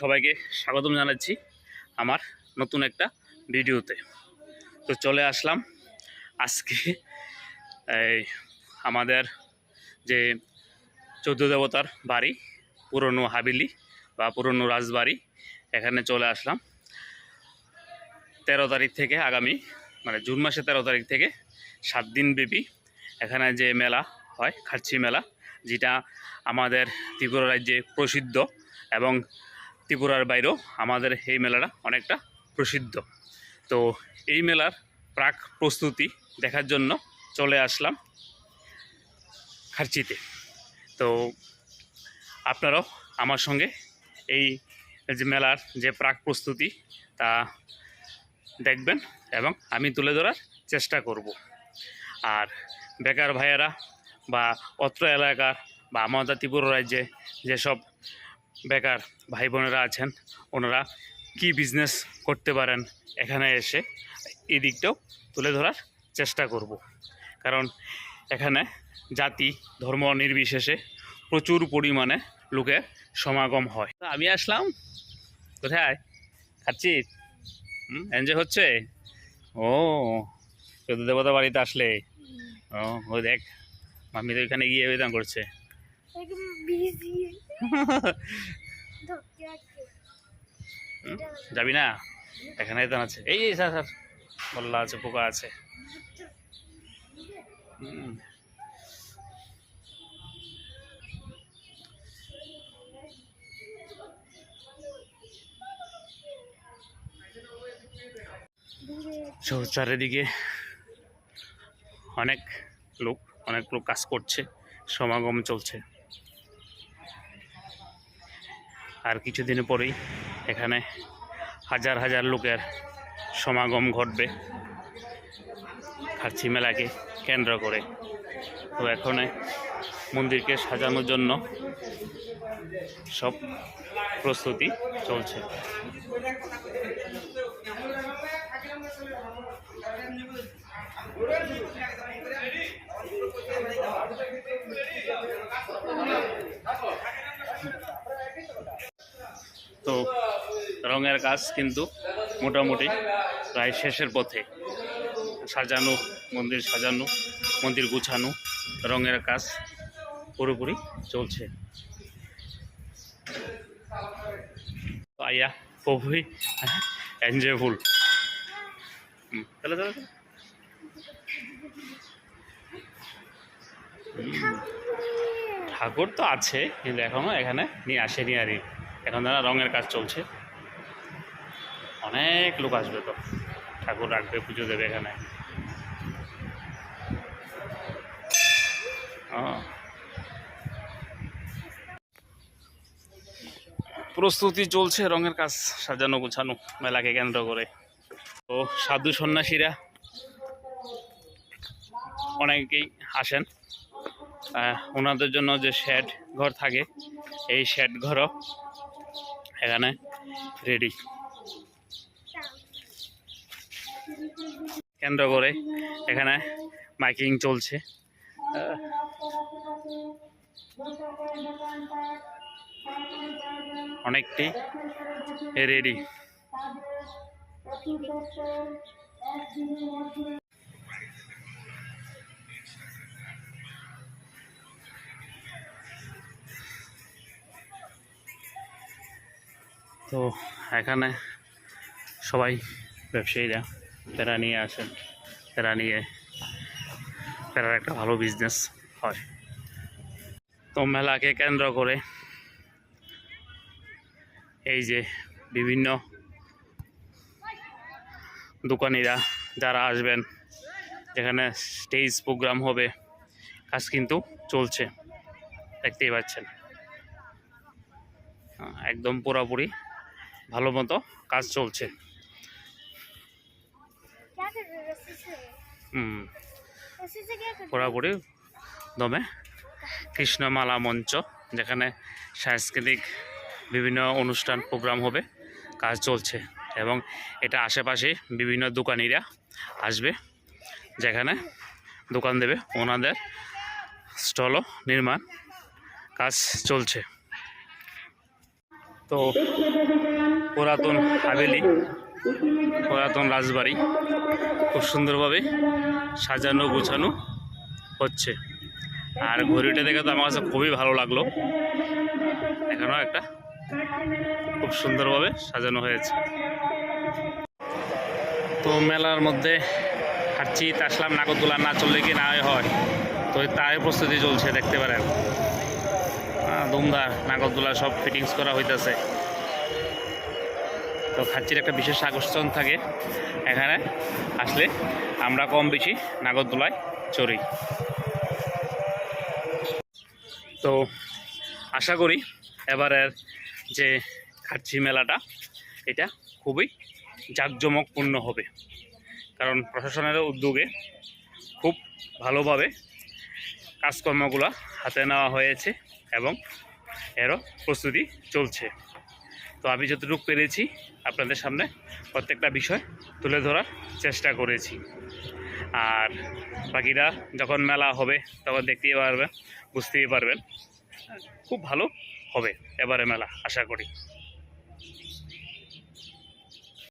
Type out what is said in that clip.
সবাইকে স্বাগতম জানাচ্ছি আমার নতুন একটা ভিডিওতে। তো চলে আসলাম আজকে, এই আমাদের যে চৌদ্দ দেবতার বাড়ি, পুরনো হাবিলি বা পুরনো রাজবাড়ি, এখানে চলে আসলাম। তেরো তারিখ থেকে আগামী মানে জুন মাসে তেরো তারিখ থেকে সাত দিন ব্যাপী এখানে যে মেলা হয় খাচ্ছি মেলা, যেটা আমাদের ত্রিপুরা রাজ্যে প্রসিদ্ধ এবং ত্রিপুরার বাইরেও আমাদের এই মেলাটা অনেকটা প্রসিদ্ধ। তো এই মেলার প্রাক প্রস্তুতি দেখার জন্য চলে আসলাম খার্চিতে। তো আপনারাও আমার সঙ্গে এই যে মেলার যে প্রাক প্রস্তুতি, তা দেখবেন এবং আমি তুলে ধরার চেষ্টা করব। আর বেকার ভাইয়েরা বা অত্র এলাকার বা আমাদের ত্রিপুরা রাজ্যে যেসব বেকার ভাই বোনেরা আছেন, ওনারা কি বিজনেস করতে পারেন এখানে এসে এই দিকটাও তুলে ধরার চেষ্টা করব। কারণ এখানে জাতি, ধর্ম নির্বিশেষে প্রচুর পরিমাণে লোকের সমাগম হয়। আমি আসলাম। কোথায়? খাচ্ছি? এনজয় হচ্ছে? ও, চোদ্দ দেবতা বাড়িতে আসলে। ও দেখ, মাম্মি তো এখানে গিয়ে আবেদন করছে। যাবি না? এখানে তো আছে। এই এই, স্যার স্যার। বল্লা আছে, পোকা আছে। চারিদিকে অনেক লোক অনেক লোক কাজ করছে। সমাগম চলছে। আর কিছুদিন পরেই এখানে হাজার হাজার লোকের সমাগম ঘটবে। খার্চি মেলাকে কেন্দ্র করে। তো এখন মন্দিরকে সাজানোর জন্য সব প্রস্তুতি চলছে। তো রঙের কাজ কিন্তু মোটামুটি প্রায় শেষের পথে। সাজানো, মন্দির সাজানো, মন্দির গুছানো, রঙের কাজ পুরোপুরি চলছে। তো আইয়া খুবই এনজয়ফুল তাহলে তাহলে ঠাকুর তো আছে, কিন্তু এখনও এখানে নিয়ে আসেনি আর। এখন তারা রঙের কাজ চলছে। অনেক লোক আসবে তো। ঠাকুর রাখবে, পুজো দেবে এখানে। ও। প্রস্তুতি চলছে রঙের কাজ সাজানো গোছানো, মেলাকে কেন্দ্র করে। তো সাধু সন্ন্যাসীরা অনেকেই আসেন। ওনাদের জন্য যে শেড ঘর থাকে, এই শেড ঘরও এখানে রেডি কেন্দ্র করে এখানে মাইকিং চলছে। অনেকটি রেডি তো এখানে সবাই ব্যবসায়ীরা প্যারা নিয়ে আসেন। প্যারা নিয়ে প্যারার একটা ভালো বিজনেস হয়। তো মেলাকে কেন্দ্র করে এই যে বিভিন্ন দোকানিরা যারা আসবেন, যেখানে স্টেজ প্রোগ্রাম হবে, কাজ কিন্তু চলছে। দেখতেই পাচ্ছেন। একদম পুরোপুরি ভালো মতো কাজ চলছে। ঘোরাঘুরি দমে। কৃষ্ণমালা মঞ্চ, যেখানে সাংস্কৃতিক বিভিন্ন অনুষ্ঠান, প্রোগ্রাম হবে, কাজ চলছে এবং এটা আশেপাশে বিভিন্ন দোকানিরা আসবে, যেখানে দোকান দেবে। ওনাদের স্টলও নির্মাণ কাজ চলছে। তো পুরাতন হাভেলি, পুরাতন রাজবাড়ি, খুব সুন্দরভাবে সাজানো গোছানো হচ্ছে। আর ঘড়িটা দেখে তো আমার কাছে খুবই ভালো লাগল। এখানেও একটা খুব সুন্দরভাবে সাজানো হয়েছে। তো মেলার মধ্যে হাঁটছি আসলাম নাগরদোলা না চললে কি না হয়, তো তাই প্রস্তুতি চলছে, দেখতে পারেন। দুমদার নাগরদোলা সব ফিটিংস করা হইতেছে। তো খাচ্ছির একটা বিশেষ আকর্ষণ থাকে এখানে। আসলে আমরা কম বেশি নাগরদোলায় চড়ি। তো আশা করি এবারের যে খাচ্ছি মেলাটা, এটা খুবই জাঁকজমকপূর্ণ হবে। কারণ প্রশাসনের উদ্যোগে খুব ভালোভাবে কাজকর্মগুলো হাতে নেওয়া হয়েছে। এবং এরও প্রস্তুতি চলছে। তো আমি যতটুকু পেরেছি আপনাদের সামনে প্রত্যেকটা বিষয় তুলে ধরার চেষ্টা করেছি। আর বাকিরা যখন মেলা হবে, তখন দেখতেই পারবেন, বুঝতেই পারবেন। খুব ভালো হবে এবারে মেলা, আশা করি।